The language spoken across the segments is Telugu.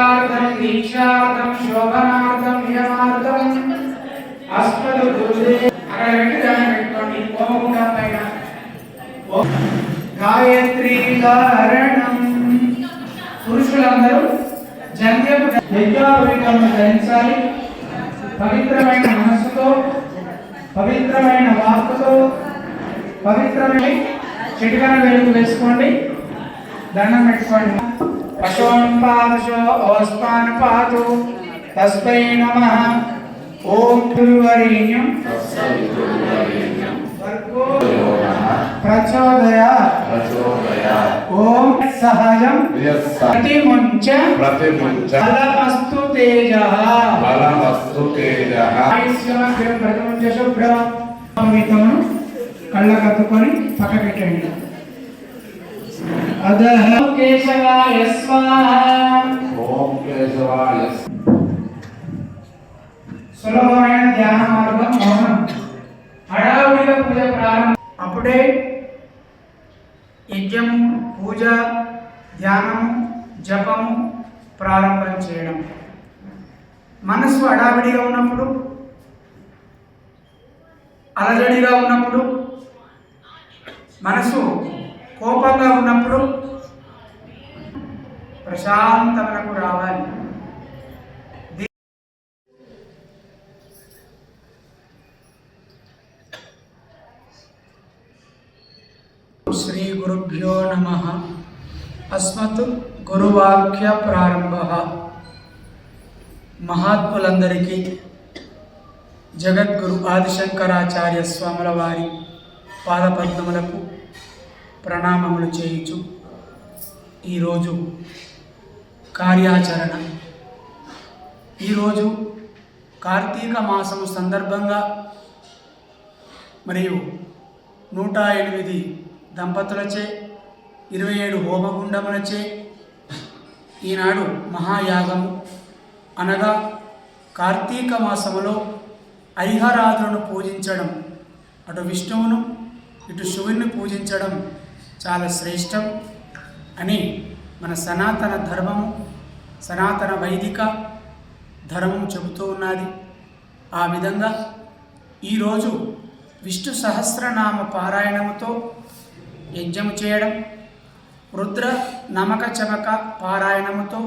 రక్షార్థం దీక్షార్థం శోభనార్థం నియమార్థం అస్మదు గురుదే. అక్కడ పెట్టి దాన్ని పెట్టుకోండి హోమగుండం పైన. గాయత్రి కారణం. పురుషులందరూ జంధ్యపు యజ్ఞోపవీతము ధరించాలి. పవిత్రమైన మనస్సుతో పవిత్రమైన వాక్కుతో పవిత్రమైన చిటికన వెలుగు వేసుకోండి. దండం పెట్టుకోండి. పశువం పాదశో ఓస్మాన్ పాతు. తస్మై నమ. ఓం గురువరీణ్యం ప్రచోదయ ఓం సహజం. ప్రతిముంచ. ప్రతిముంచ. బలమస్తు తేజ. బలమస్తు తేజ. ప్రతిముంచ శుభ్రం. అమితమును కళ్ళ సులభమైన ధ్యాన మార్గం మౌనం. హడావుడిగా పూజ ప్రారంభం. అప్పుడే యజ్ఞము పూజ ధ్యానము జపము ప్రారంభం చేయడం. మనసు హడావిడిగా ఉన్నప్పుడు అలజడిగా ఉన్నప్పుడు మనసు కోపంగా ఉన్నప్పుడు ప్రశాంతమనకు రావాలి. శ్రీ గురుభ్యో నమ. అస్మత్ గురువాక్య ప్రారంభ. మహాత్ములందరికీ జగద్గురు ఆదిశంకరాచార్య స్వాముల వారి పాదపద్మములకు ప్రణామములు చేయించు ఈరోజు కార్యాచరణ. ఈరోజు కార్తీక మాసము సందర్భంగా మరియు నూట ఎనిమిది దంపతులచే ఇరవై ఏడు హోమగుండములచే ఈనాడు మహాయాగము. అనగా కార్తీక మాసములో ఐహరాధులను పూజించడం అటు విష్ణువును ఇటు శివుని పూజించడం చాలా శ్రేష్టం అని మన సనాతన ధర్మము సనాతన వైదిక ధర్మం చెబుతూ ఉన్నది. ఆ విధంగా ఈరోజు విష్ణు సహస్రనామ పారాయణముతో యజ్ఞం చేయడం రుద్ర నమక చమక పారాయణముతో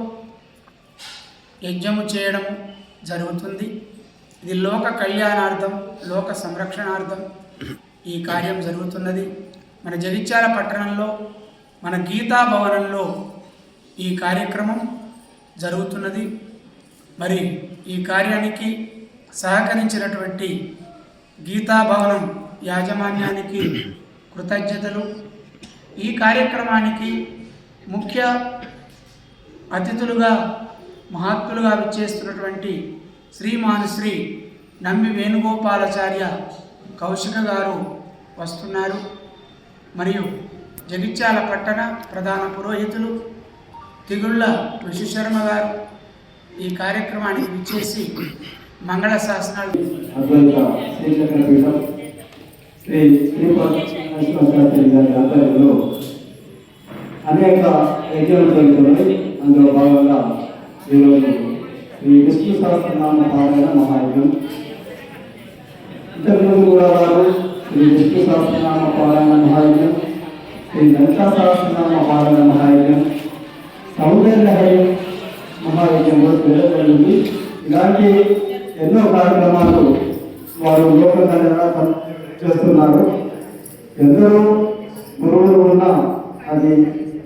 యజ్ఞము చేయడం జరుగుతుంది. ఇది లోక కళ్యాణార్థం లోక సంరక్షణార్థం ఈ కార్యం జరుగుతున్నది. మన జగిత్యాల పట్టణంలో మన గీతా భవనంలో ఈ కార్యక్రమం జరుగుతున్నది. మరి ఈ కార్యానికి సహకరించినటువంటి గీతా భవనం యాజమాన్యానికి కృతజ్ఞతలు. ఈ కార్యక్రమానికి ముఖ్య అతిథులుగా మహాత్ములుగా విచ్చేస్తున్నటువంటి శ్రీమానుశ్రీ నమ్మి వేణుగోపాలాచార్య కౌశిక గారు వస్తున్నారు. మరియు జగిత్యాల పట్టణ ప్రధాన పురోహితులు తిగుళ్ళ విశ్వశర్మ గారు ఈ కార్యక్రమానికి విచ్చేసి మంగళ శాసనాలు అనేక యజ్ఞాలు జరుగుతున్నాయి. అందులో భాగంగా ఈరోజు శ్రీ విష్ణు సహస్రనామ పారాయణ మహాయజ్ఞం. ఇంతకుముందు కూడా వారు శ్రీ విష్ణు సహస్రనామ పారాయణ మహాయజ్ఞం శ్రీ లలితా సహస్రనామ పారాయణ మహాయజ్ఞం సౌందర్యహరి మహాయజ్ఞం కూడా ఇలాంటి ఎన్నో కార్యక్రమాలు వారు లోక చేస్తున్నారు. ఎందరో ఉన్నా అది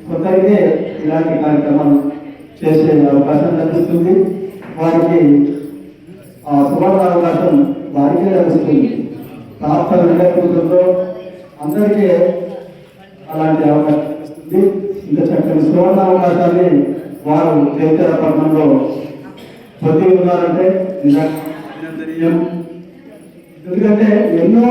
కొత్తగానే ఇలాంటి కార్యక్రమాలు చేసే అవకాశం లభిస్తుంది. వారికి ఆ సువర్ణ అవకాశం వారికే లభిస్తుంది. రాష్ట్ర విలేకరులతో అందరికీ అలాంటి అవకాశం లభిస్తుంది. ఇంత చక్కని సువర్ణ అవకాశాన్ని వారు చైతన్య పట్టణంలో పొంది ఉన్నారంటే ఎందుకంటే ఎన్నో